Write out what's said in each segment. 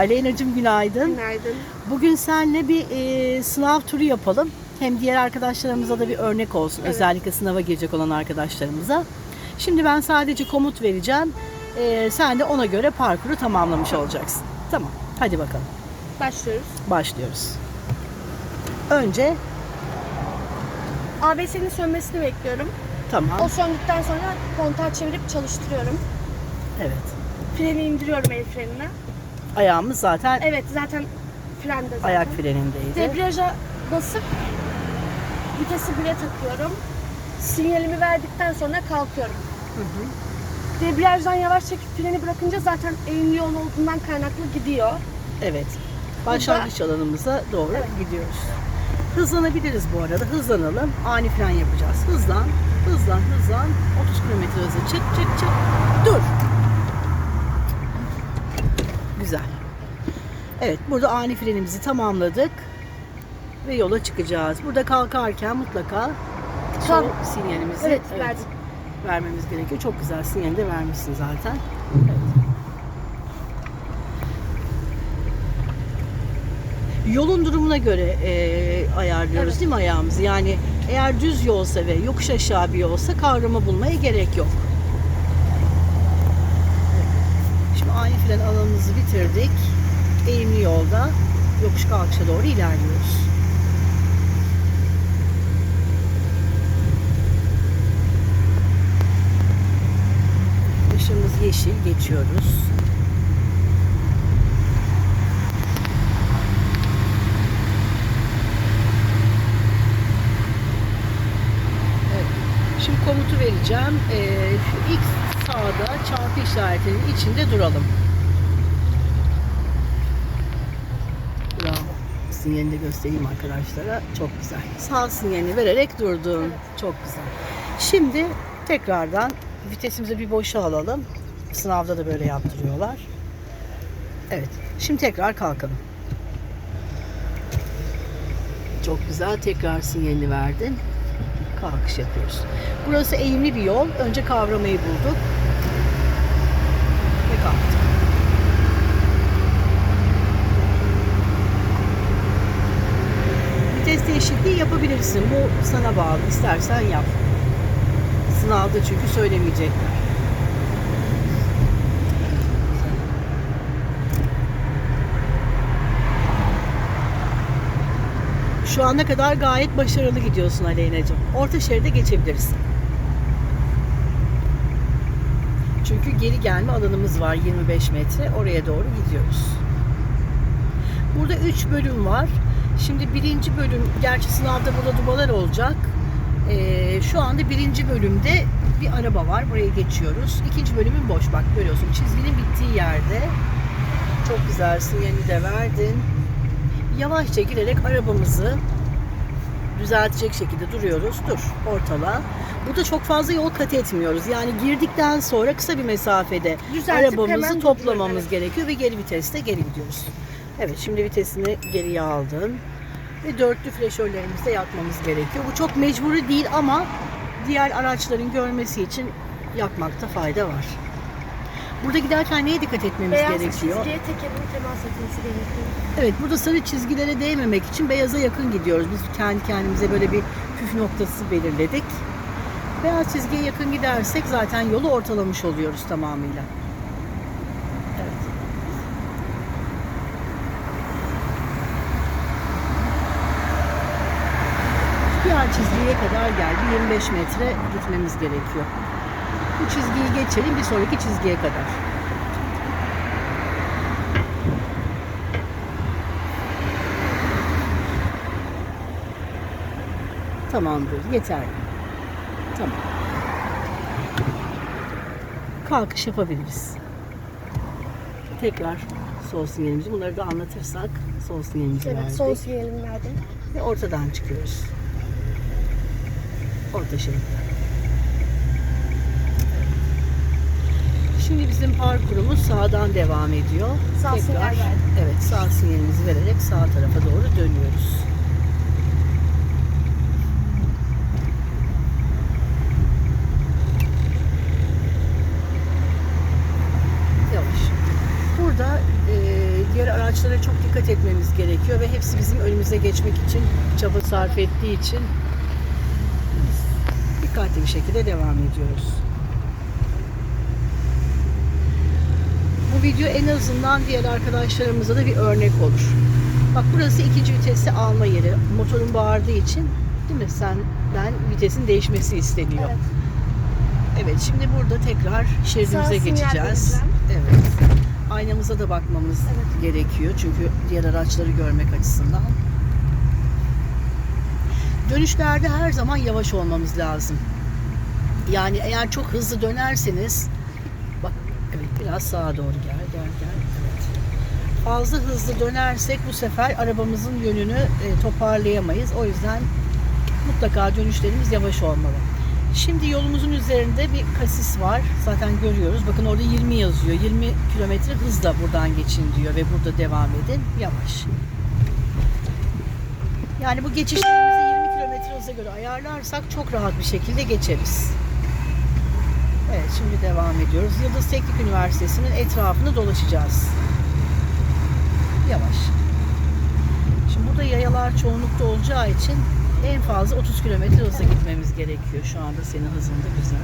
Aleyna'cığım günaydın. Günaydın. Bugün seninle bir e, sınav turu yapalım. Hem diğer arkadaşlarımıza da bir örnek olsun. Evet. Özellikle sınava girecek olan arkadaşlarımıza. Şimdi ben sadece komut vereceğim. E, sen de ona göre parkuru tamamlamış olacaksın. Tamam. Hadi bakalım. Başlıyoruz. Başlıyoruz. Önce ABS'nin sönmesini bekliyorum. tamam. O söndükten sonra kontağı çevirip çalıştırıyorum. Evet. Freni indiriyorum el frenine. Ayağımız zaten Evet zaten frende zaten. ayak frenindeydi. Debriyaja basıp vitesi bire takıyorum. Sinyalimi verdikten sonra kalkıyorum. Hı hı. Debriyajdan yavaş çekip freni bırakınca zaten eğimli yol olduğundan kaynaklı gidiyor. Evet. Başlangıç alanımıza doğru Evet. gidiyoruz. Hızlanabiliriz bu arada. Hızlanalım. Ani fren yapacağız. Hızlan, hızlan, hızlan. 30 km hızla çık, çık, çık. Dur. Güzel. Evet, burada ani frenimizi tamamladık. Ve yola çıkacağız. Burada kalkarken mutlaka sol sinyalimizi Evet, verdik. vermemiz gerekiyor. Çok güzel sinyali de vermişsin zaten. Evet. Yolun durumuna göre e, ayarlıyoruz Evet. değil mi ayağımızı? Yani eğer düz yolsa ve yokuş aşağı bir yolsa kavrama bulmaya gerek yok. Evet. Şimdi ani fren alanımızı bitirdik. Eğimli yolda yokuş kalkışa doğru ilerliyoruz. Işığımız yeşil geçiyoruz. Evet. Şimdi komutu vereceğim. Ee, ilk sağda çarpı işaretinin içinde duralım. Bravo. Sinyalini de göstereyim arkadaşlara. Çok güzel. Sağ sinyalini vererek durdun. Çok güzel. Şimdi tekrardan vitesimizi bir boşa alalım. Sınavda da böyle yaptırıyorlar. Evet. Şimdi tekrar kalkalım. Çok güzel. Tekrar sinyalini verdin. Kalkış yapıyoruz. Burası eğimli bir yol. Önce kavramayı bulduk. Ve kalktık. Vites değişikliği yapabilirsin. Bu sana bağlı. İstersen yap. Sınavda çünkü söylemeyecekler. Şu ana kadar gayet başarılı gidiyorsun Aleyna'cığım. Orta şeride geçebilirsin. Çünkü geri gelme alanımız var 25 metre. Oraya doğru gidiyoruz. Burada 3 bölüm var. Şimdi birinci bölüm, gerçi sınavda burada dubalar olacak. Ee, şu anda birinci bölümde bir araba var. Buraya geçiyoruz. İkinci bölümün boş. Bak görüyorsun çizginin bittiği yerde. Çok güzel sinyalini de verdin. Yavaşça girerek arabamızı düzeltecek şekilde duruyoruz. Dur ortala. Burada çok fazla yol kat etmiyoruz. Yani girdikten sonra kısa bir mesafede Düzeltip arabamızı toplamamız duruyoruz, gerekiyor ve geri viteste geri gidiyoruz. Evet şimdi vitesini geriye aldın. Ve dörtlü flaşörlerimizde yakmamız gerekiyor. Bu çok mecburi değil ama diğer araçların görmesi için yakmakta fayda var. Burada giderken neye dikkat etmemiz Beyaz gerekiyor? çizgiye tekerin temas etmesi gerekiyor. Evet burada sarı çizgilere değmemek için beyaza yakın gidiyoruz. Biz kendi kendimize böyle bir püf noktası belirledik. Beyaz çizgiye yakın gidersek zaten yolu ortalamış oluyoruz tamamıyla. Evet. Diğer çizgiye kadar gel. Bir 25 metre gitmemiz gerekiyor. Bu çizgiyi geçelim bir sonraki çizgiye kadar. Tamamdır. Yeterli. Tamam. Kalkış yapabiliriz. Tekrar sol sinyalimizi bunları da anlatırsak sol sinyalimizi Evet verdik. son sinyalimi verdim. Ve ortadan çıkıyoruz. Orta şeritten. Şimdi bizim parkurumuz sağdan devam ediyor. Sağ verdim. Evet sağ sinyalimizi vererek sağ tarafa doğru dönüyoruz. Yavaş. Burada e, diğer araçlara çok dikkat etmemiz gerekiyor ve hepsi bizim önümüze geçmek için çaba sarf ettiği için dikkatli bir şekilde devam ediyoruz. Bu video en azından diğer arkadaşlarımıza da bir örnek olur. Bak burası ikinci vitesi alma yeri. Motorun bağırdığı için değil mi? Senden vitesin değişmesi isteniyor. Evet. Evet şimdi burada tekrar şeridimize geçeceğiz. Evet. Aynamıza da bakmamız Evet. gerekiyor çünkü diğer araçları görmek açısından. Dönüşlerde her zaman yavaş olmamız lazım. Yani eğer çok hızlı dönerseniz bak evet biraz sağa doğru gel gel gel evet. Fazla hızlı dönersek bu sefer arabamızın yönünü e, toparlayamayız. O yüzden mutlaka dönüşlerimiz yavaş olmalı. Şimdi yolumuzun üzerinde bir kasis var. Zaten görüyoruz. Bakın orada 20 yazıyor. 20 kilometre hızla buradan geçin diyor ve burada devam edin. Yavaş. Yani bu geçişlerimizi 20 kilometre hıza göre ayarlarsak çok rahat bir şekilde geçeriz. Evet şimdi devam ediyoruz. Yıldız Teknik Üniversitesi'nin etrafını dolaşacağız. Yavaş. Şimdi burada yayalar çoğunlukta olacağı için en fazla 30 kilometre hızla gitmemiz gerekiyor. Şu anda senin hızında güzel.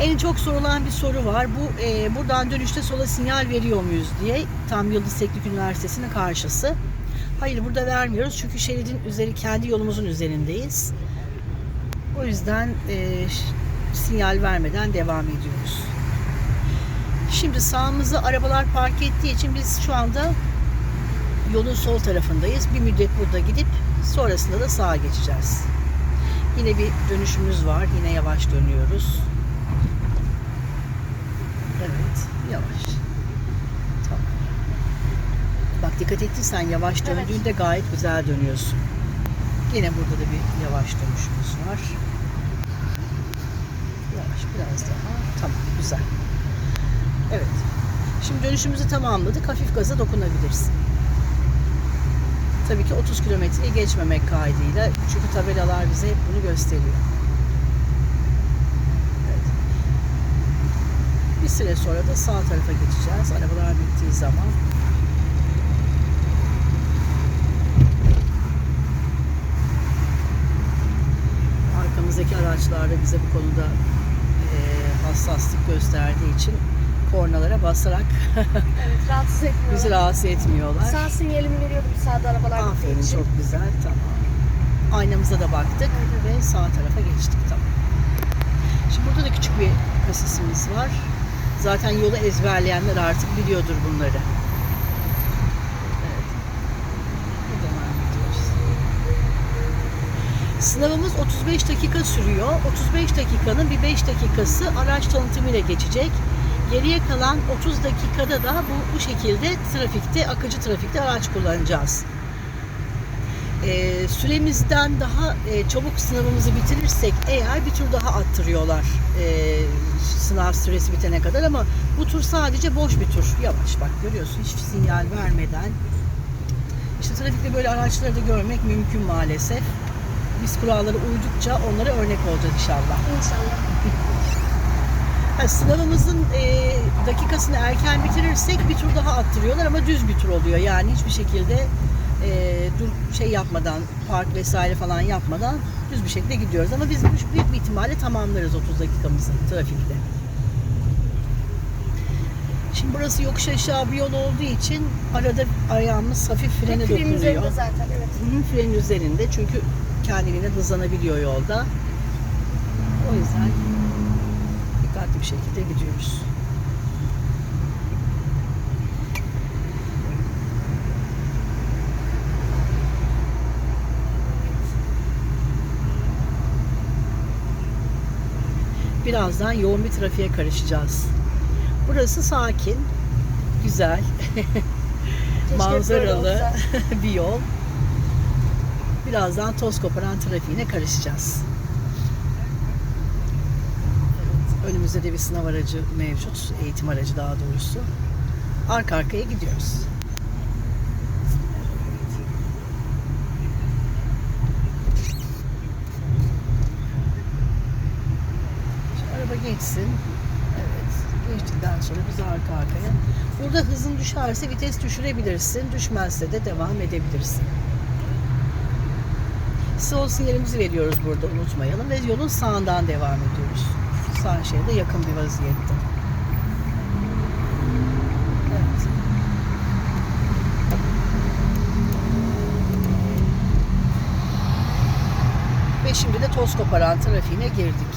En çok sorulan bir soru var. Bu e, buradan dönüşte sola sinyal veriyor muyuz diye. Tam Yıldız Teknik Üniversitesi'nin karşısı. Hayır burada vermiyoruz çünkü şeridin üzeri kendi yolumuzun üzerindeyiz. O yüzden e, sinyal vermeden devam ediyoruz. Şimdi sağımıza arabalar park ettiği için biz şu anda yolun sol tarafındayız. Bir müddet burada gidip sonrasında da sağa geçeceğiz. Yine bir dönüşümüz var. Yine yavaş dönüyoruz. Evet, yavaş. Tamam. Bak dikkat ettiysen yavaş Evet. döndüğünde gayet güzel dönüyorsun. Yine burada da bir yavaş dönüşümüz var. Yavaş biraz daha. Tamam, güzel. Evet. Şimdi dönüşümüzü tamamladık. Hafif gaza dokunabilirsin. Tabii ki 30 kilometreyi geçmemek kaydıyla. Çünkü tabelalar bize hep bunu gösteriyor. Evet. Bir süre sonra da sağ tarafa geçeceğiz. Arabalar bittiği zaman. Arkamızdaki araçlar da bize bu konuda e, hassaslık gösterdiği için kornalara basarak Evet rahatsız etmiyor. bizi rahatsız etmiyorlar. Sağ sinyalimi veriyordum sağda arabalar Aferin için. çok güzel tamam. Aynamıza da baktık ve sağ tarafa geçtik tamam. Şimdi burada da küçük bir kasisimiz var. Zaten yolu ezberleyenler artık biliyordur bunları. Evet. Bir devam ediyoruz. Sınavımız 35 dakika sürüyor. 35 dakikanın bir 5 dakikası araç tanıtımıyla geçecek. Geriye kalan 30 dakikada da bu, bu şekilde trafikte, akıcı trafikte araç kullanacağız. Ee, süremizden daha e, çabuk sınavımızı bitirirsek eğer bir tur daha attırıyorlar e, sınav süresi bitene kadar ama bu tur sadece boş bir tur. Yavaş bak görüyorsun hiç sinyal vermeden. İşte trafikte böyle araçları da görmek mümkün maalesef. Biz kurallara uydukça onlara örnek olacağız inşallah. İnşallah. Ha, sınavımızın e, dakikasını erken bitirirsek bir tur daha attırıyorlar ama düz bir tur oluyor. Yani hiçbir şekilde e, dur şey yapmadan, park vesaire falan yapmadan düz bir şekilde gidiyoruz. Ama biz büyük bir ihtimalle tamamlarız 30 dakikamızı trafikte. Şimdi burası yokuş aşağı bir yol olduğu için arada ayağımız hafif frene Hep frenin dokunuyor. üzerinde zaten evet. Hı, frenin üzerinde çünkü kendiliğinden hızlanabiliyor yolda. O yüzden dikkatli bir şekilde gidiyoruz. Birazdan yoğun bir trafiğe karışacağız. Burası sakin, güzel, manzaralı bir yol. Birazdan toz koparan trafiğine karışacağız. Önümüzde de bir sınav aracı mevcut. Eğitim aracı daha doğrusu. Arka arkaya gidiyoruz. Araba geçsin. Evet, geçtikten sonra biz arka arkaya. Burada hızın düşerse vites düşürebilirsin. Düşmezse de devam edebilirsin. Sol sinyalimizi veriyoruz burada unutmayalım ve yolun sağından devam ediyoruz. Sağ şeride yakın bir vaziyette. Evet. Ve şimdi de toz koparan trafiğine girdik.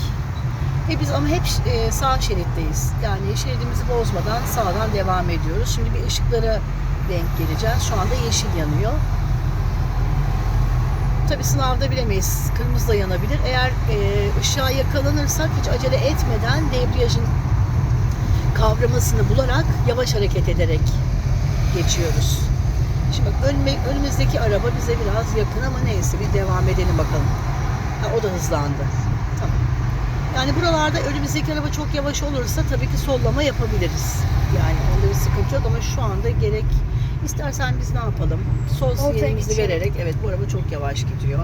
Ve biz ama hep e, sağ şeritteyiz. Yani şeridimizi bozmadan sağdan devam ediyoruz. Şimdi bir ışıklara denk geleceğiz. Şu anda yeşil yanıyor. Tabi sınavda bilemeyiz. Kırmızı da yanabilir. Eğer e, ışığa yakalanırsak hiç acele etmeden debriyajın kavramasını bularak yavaş hareket ederek geçiyoruz. Şimdi bak önme, önümüzdeki araba bize biraz yakın ama neyse bir devam edelim bakalım. Ha, o da hızlandı. Tamam. Yani buralarda önümüzdeki araba çok yavaş olursa tabii ki sollama yapabiliriz. Yani onda bir sıkıntı yok ama şu anda gerek istersen biz ne yapalım? Sol sinyalimizi vererek evet bu araba çok yavaş gidiyor.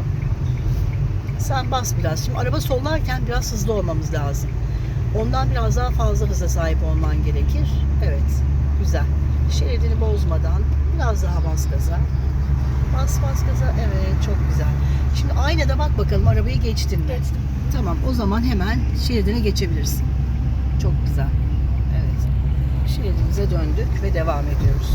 Sen bas biraz. Şimdi araba sollarken biraz hızlı olmamız lazım. Ondan biraz daha fazla hıza sahip olman gerekir. Evet. Güzel. Şeridini bozmadan biraz daha bas gaza. Bas bas gaza. Evet çok güzel. Şimdi aynada bak bakalım arabayı geçtin mi? Geçtim. Tamam o zaman hemen şeridine geçebilirsin. Çok güzel. Evet. Şeridimize döndük ve devam ediyoruz.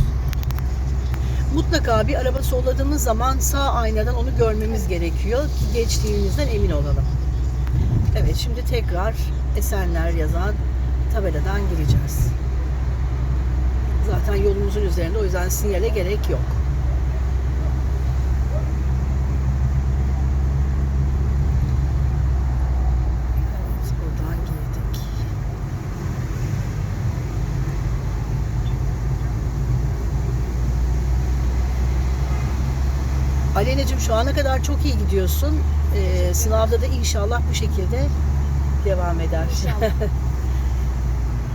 Mutlaka bir araba solladığımız zaman sağ aynadan onu görmemiz gerekiyor ki geçtiğimizden emin olalım. Evet şimdi tekrar Esenler yazan tabeladan gireceğiz. Zaten yolumuzun üzerinde o yüzden sinyale gerek yok. Evet buradan girdik. Aleyna'cığım şu ana kadar çok iyi gidiyorsun. Ee, sınavda da inşallah bu şekilde devam eder. İnşallah.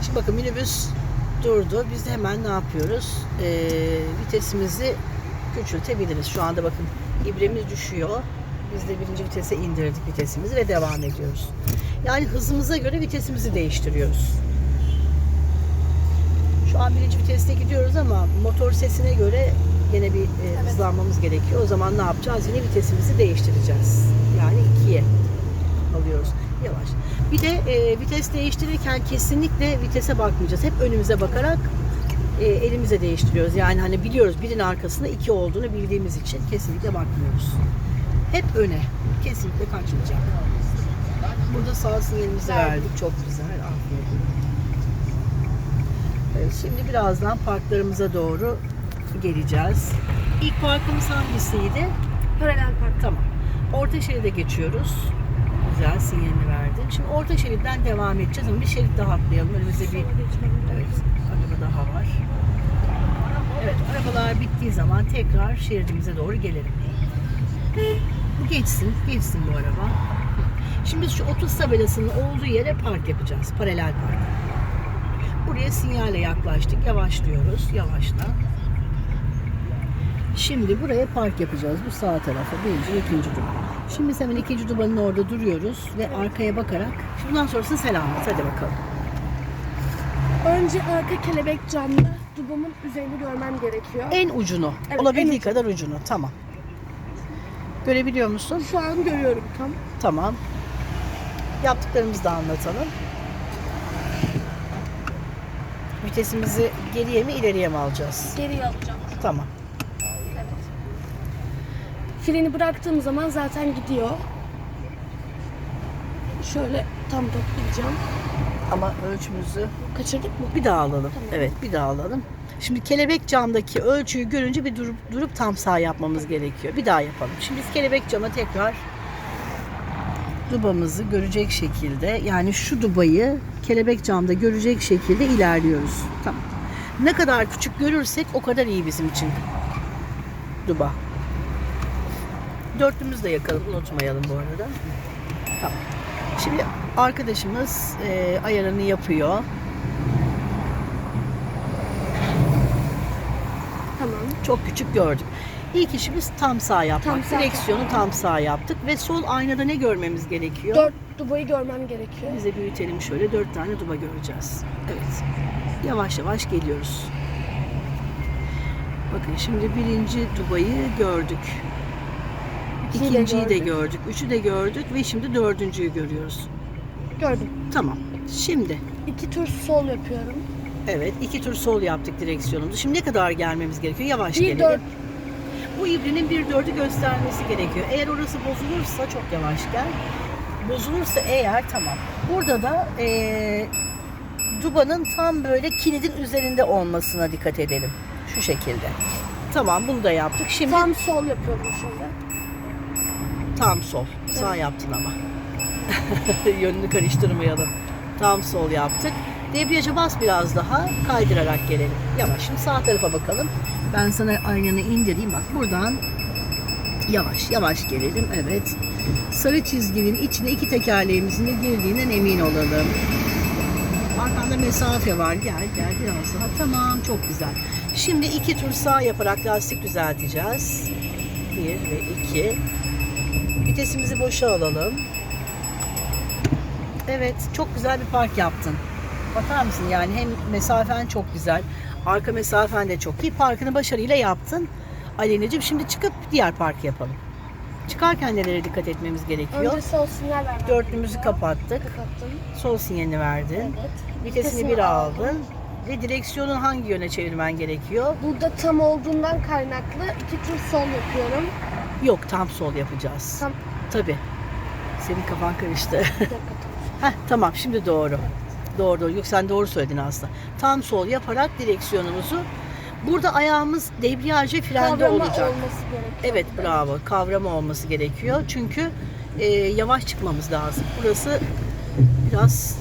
Şimdi bakın minibüs durdu. Biz de hemen ne yapıyoruz? Ee, vitesimizi küçültebiliriz. Şu anda bakın ibremiz düşüyor. Biz de birinci vitese indirdik vitesimizi ve devam ediyoruz. Yani hızımıza göre vitesimizi değiştiriyoruz. Şu an birinci viteste gidiyoruz ama motor sesine göre yine bir e, hızlanmamız gerekiyor. O zaman ne yapacağız? Yine vitesimizi değiştireceğiz. Yani ikiye alıyoruz. Yavaş. Bir de e, vites değiştirirken kesinlikle vitese bakmayacağız. Hep önümüze bakarak e, elimize değiştiriyoruz. Yani hani biliyoruz birinin arkasında iki olduğunu bildiğimiz için kesinlikle bakmıyoruz. Hep öne. Kesinlikle kaçmayacak. Burada sağ sinyalimizi verdik. Çok güzel. Aferin. Evet, şimdi birazdan parklarımıza doğru geleceğiz. İlk parkımız hangisiydi? Paralel park. Tamam. Orta şeride geçiyoruz. Güzel sinyalini verdin. Şimdi orta şeritten devam edeceğiz ama bir şerit daha atlayalım. Önümüzde bir evet, araba daha var. Evet, arabalar bittiği zaman tekrar şeridimize doğru gelelim. Bu geçsin, geçsin bu araba. Şimdi şu 30 tabelasının olduğu yere park yapacağız. Paralel park. Buraya sinyale yaklaştık. Yavaşlıyoruz. Yavaşla. Şimdi buraya park yapacağız. Bu sağ tarafa. Birinci, ikinci duba. Şimdi biz hemen ikinci dubanın orada duruyoruz ve arkaya bakarak şimdi bundan sonrasını selamet. Hadi bakalım. Önce arka kelebek camda dubamın üzerini görmem gerekiyor. En ucunu. Evet, olabildiği en ucu. kadar ucunu. Tamam. Görebiliyor musun? Şu an görüyorum tam. Tamam. Yaptıklarımızı da anlatalım. Vitesimizi geriye mi ileriye mi alacağız? Geriye alacağım. Tamam. Freni bıraktığım zaman zaten gidiyor. Şöyle tam toplayacağım. Ama ölçümüzü Kaçırdık mı? bir daha alalım. Tamam. Evet bir daha alalım. Şimdi kelebek camdaki ölçüyü görünce bir durup, durup tam sağ yapmamız gerekiyor. Bir daha yapalım. Şimdi biz kelebek cama tekrar dubamızı görecek şekilde yani şu dubayı kelebek camda görecek şekilde ilerliyoruz. Tamam. Ne kadar küçük görürsek o kadar iyi bizim için. Duba. Dörtlümüzü de yakalım unutmayalım bu arada. Tamam. Şimdi arkadaşımız e, ayarını yapıyor. Tamam. Çok küçük gördük. İlk işimiz tam sağ yapmak. Tam sağ Direksiyonu tam sağ yaptık ve sol aynada ne görmemiz gerekiyor? Dört Dubayı görmem gerekiyor. Biz de büyütelim şöyle. Dört tane duba göreceğiz. Evet. Yavaş yavaş geliyoruz. Bakın şimdi birinci dubayı gördük. İkiyi de İkinciyi de gördük. gördük. Üçü de gördük ve şimdi dördüncüyü görüyoruz. Gördüm. Tamam. Şimdi İki tur sol yapıyorum. evet iki tur sol yaptık direksiyonumuzu. Şimdi ne kadar gelmemiz gerekiyor? Yavaş Bir gelelim. dört. Bu ibrenin bir dördü göstermesi gerekiyor. Eğer orası bozulursa çok yavaş gel. Bozulursa eğer tamam. Burada da eee dubanın tam böyle kilidin üzerinde olmasına dikkat edelim. Şu şekilde. Tamam bunu da yaptık. Şimdi Tam sol yapıyorum şimdi. Sol. Sağ yaptın ama. Yönünü karıştırmayalım. Tam sol yaptık. Debriyaja bas biraz daha kaydırarak gelelim. Yavaş. Şimdi sağ tarafa bakalım. Ben sana aynanı indireyim. Bak buradan yavaş yavaş gelelim. Evet. Sarı çizginin içine iki tekerleğimizin de girdiğinden emin olalım. Arkanda mesafe var. Gel gel biraz daha. Tamam çok güzel. Şimdi iki tur sağ yaparak lastik düzelteceğiz. Bir ve iki. Vitesimizi boşa alalım. Evet, çok güzel bir park yaptın. Bakar mısın yani hem mesafen çok güzel, arka mesafen de çok iyi. Parkını başarıyla yaptın. Aleyna'cığım şimdi çıkıp diğer parkı yapalım. Çıkarken nelere dikkat etmemiz gerekiyor? Önce sol sinyal vermem Dörtlümüzü gerekiyor. kapattık. Kapattım. Sol sinyalini verdin. Evet. Vitesini bir aldın. Ve direksiyonu hangi yöne çevirmen gerekiyor? Burada tam olduğundan kaynaklı iki tur sol yapıyorum. Yok, tam sol yapacağız. Tam Tabii. Senin kafan karıştı. Heh, tamam şimdi doğru. Doğru doğru. Yok sen doğru söyledin aslında. Tam sol yaparak direksiyonumuzu burada ayağımız debriyaj ve frende Kavrama olacak. olması gerekiyor. Evet bravo. Kavrama olması gerekiyor. Çünkü e, yavaş çıkmamız lazım. Burası biraz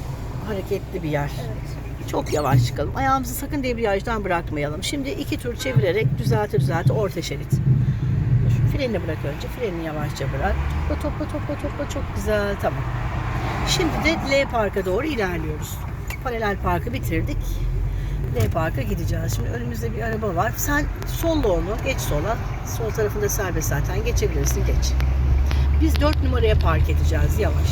hareketli bir yer. Evet. Çok yavaş çıkalım. Ayağımızı sakın debriyajdan bırakmayalım. Şimdi iki tur çevirerek düzelte düzelte orta şerit. Dur, Frenini bırak önce. Frenini yavaşça bırak. Topla topla topla topla. Çok güzel. Tamam. Şimdi de L Park'a doğru ilerliyoruz. Paralel parkı bitirdik. L Park'a gideceğiz. Şimdi önümüzde bir araba var. Sen solla onu. Geç sola. Sol tarafında serbest zaten. Geçebilirsin. Geç. Biz 4 numaraya park edeceğiz. Yavaş.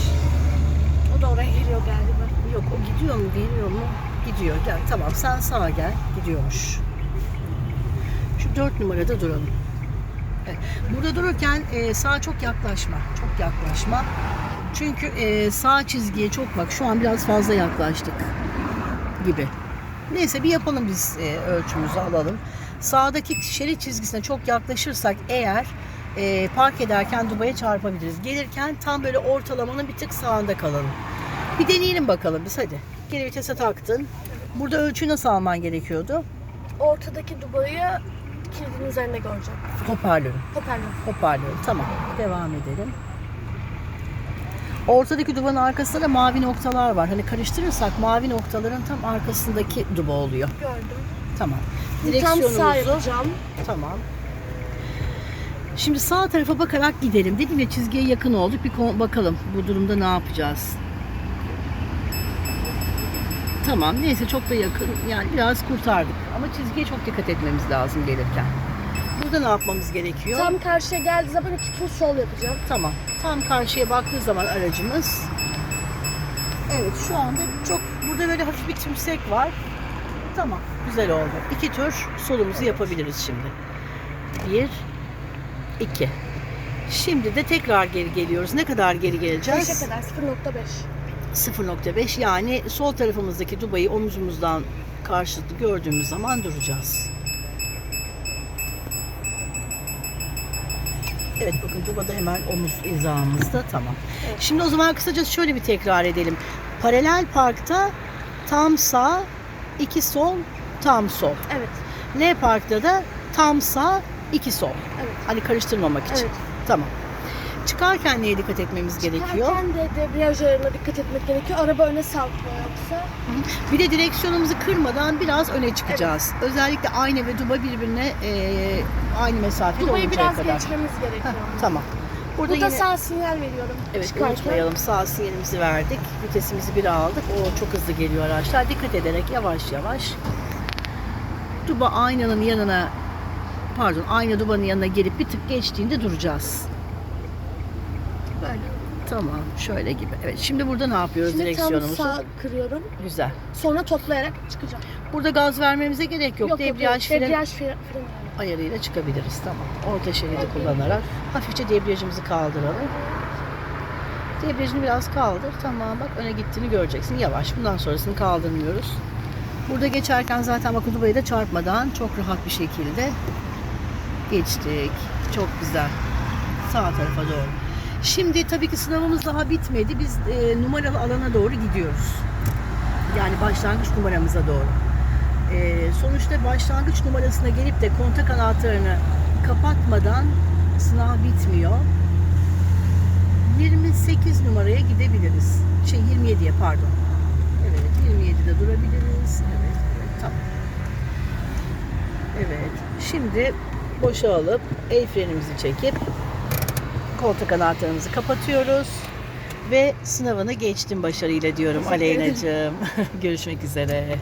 O da oraya geliyor galiba. Yok o gidiyor mu geliyor mu? Gidiyor. Gel tamam sen sağa gel. Gidiyormuş. Şu dört numarada duralım. Evet. Burada dururken e, sağa çok yaklaşma. Çok yaklaşma. Çünkü e, sağ çizgiye çok bak şu an biraz fazla yaklaştık gibi. Neyse bir yapalım biz e, ölçümüzü alalım. Sağdaki şerit çizgisine çok yaklaşırsak eğer e, park ederken dubaya çarpabiliriz. Gelirken tam böyle ortalamanın bir tık sağında kalalım. Bir deneyelim bakalım biz hadi. Geri vitese taktın. Burada ölçüyü nasıl alman gerekiyordu? Ortadaki dubayı kilidin üzerinde göreceğim. Hoparlörü. Hoparlör. Hoparlörü. Tamam. Devam edelim. Ortadaki dubanın arkasında da mavi noktalar var. Hani karıştırırsak mavi noktaların tam arkasındaki duba oluyor. Gördüm. Tamam. Tam sağ Direksiyonumuzu yapacağım. Tamam. Şimdi sağ tarafa bakarak gidelim. Dedim ya çizgiye yakın olduk. Bir bakalım bu durumda ne yapacağız. Tamam neyse çok da yakın. Yani biraz kurtardık. Ama çizgiye çok dikkat etmemiz lazım gelirken. Burada ne yapmamız gerekiyor? Tam karşıya geldiği zaman iki tur sol yapacağım. Tamam. Tam karşıya baktığı zaman aracımız. Evet şu anda çok burada böyle hafif bir tümsek var. Tamam. Güzel oldu. İki tur solumuzu yapabiliriz şimdi. Bir, iki. Şimdi de tekrar geri geliyoruz. Ne kadar geri geleceğiz? 5'e kadar 0.5. 0.5 yani sol tarafımızdaki dubayı omuzumuzdan karşılıklı gördüğümüz zaman duracağız. Evet bakın duba da hemen omuz hizamızda tamam. Evet. Şimdi o zaman kısaca şöyle bir tekrar edelim. Paralel parkta tam sağ, iki sol, tam sol. Evet. L parkta da tam sağ, iki sol. Evet. Hani karıştırmamak için. Evet. Tamam. Çıkarken neye dikkat etmemiz gerekiyor? Çıkarken de debriyaj ayarına dikkat etmek gerekiyor. Araba öne sarkmıyor yoksa. Bir de direksiyonumuzu kırmadan biraz öne çıkacağız. Özellikle ayna ve duba birbirine eee, aynı mesafede Dubayı oluncaya biraz kadar. geçmemiz gerekiyor. Heh, tamam. Burada, Burada yine sağ sinyal veriyorum. evet Çıkarken. unutmayalım sağ sinyalimizi verdik. Vitesimizi bir aldık. O çok hızlı geliyor araçlar. Dikkat ederek yavaş yavaş duba aynanın yanına pardon ayna dubanın yanına gelip bir tık geçtiğinde duracağız. Tamam. Şöyle gibi. Evet. Şimdi burada ne yapıyoruz Şimdi tam direksiyonumuzu? sağ kırıyorum. Güzel. Sonra toplayarak çıkacağım. Burada gaz vermemize gerek yok. debriyaj fren Debriyaj freni. ayarıyla çıkabiliriz. Tamam. Orta şeridi kullanarak hafifçe debriyajımızı kaldıralım. Debriyajını biraz kaldır. Tamam bak öne gittiğini göreceksin. Yavaş. Bundan sonrasını kaldırmıyoruz. Burada geçerken zaten bak da çarpmadan çok rahat bir şekilde geçtik. Çok güzel. Sağ tarafa doğru. Şimdi tabii ki sınavımız daha bitmedi. Biz e, numaralı alana doğru gidiyoruz. Yani başlangıç numaramıza doğru. E, sonuçta başlangıç numarasına gelip de kontak anahtarını kapatmadan sınav bitmiyor. 28 numaraya gidebiliriz. Şey 27'ye pardon. Evet 27'de durabiliriz. Evet, evet tamam. Evet. Şimdi boşa alıp el frenimizi çekip koltuk anahtarımızı kapatıyoruz. Ve sınavını geçtim başarıyla diyorum. Aleyna'cığım. Görüşmek üzere.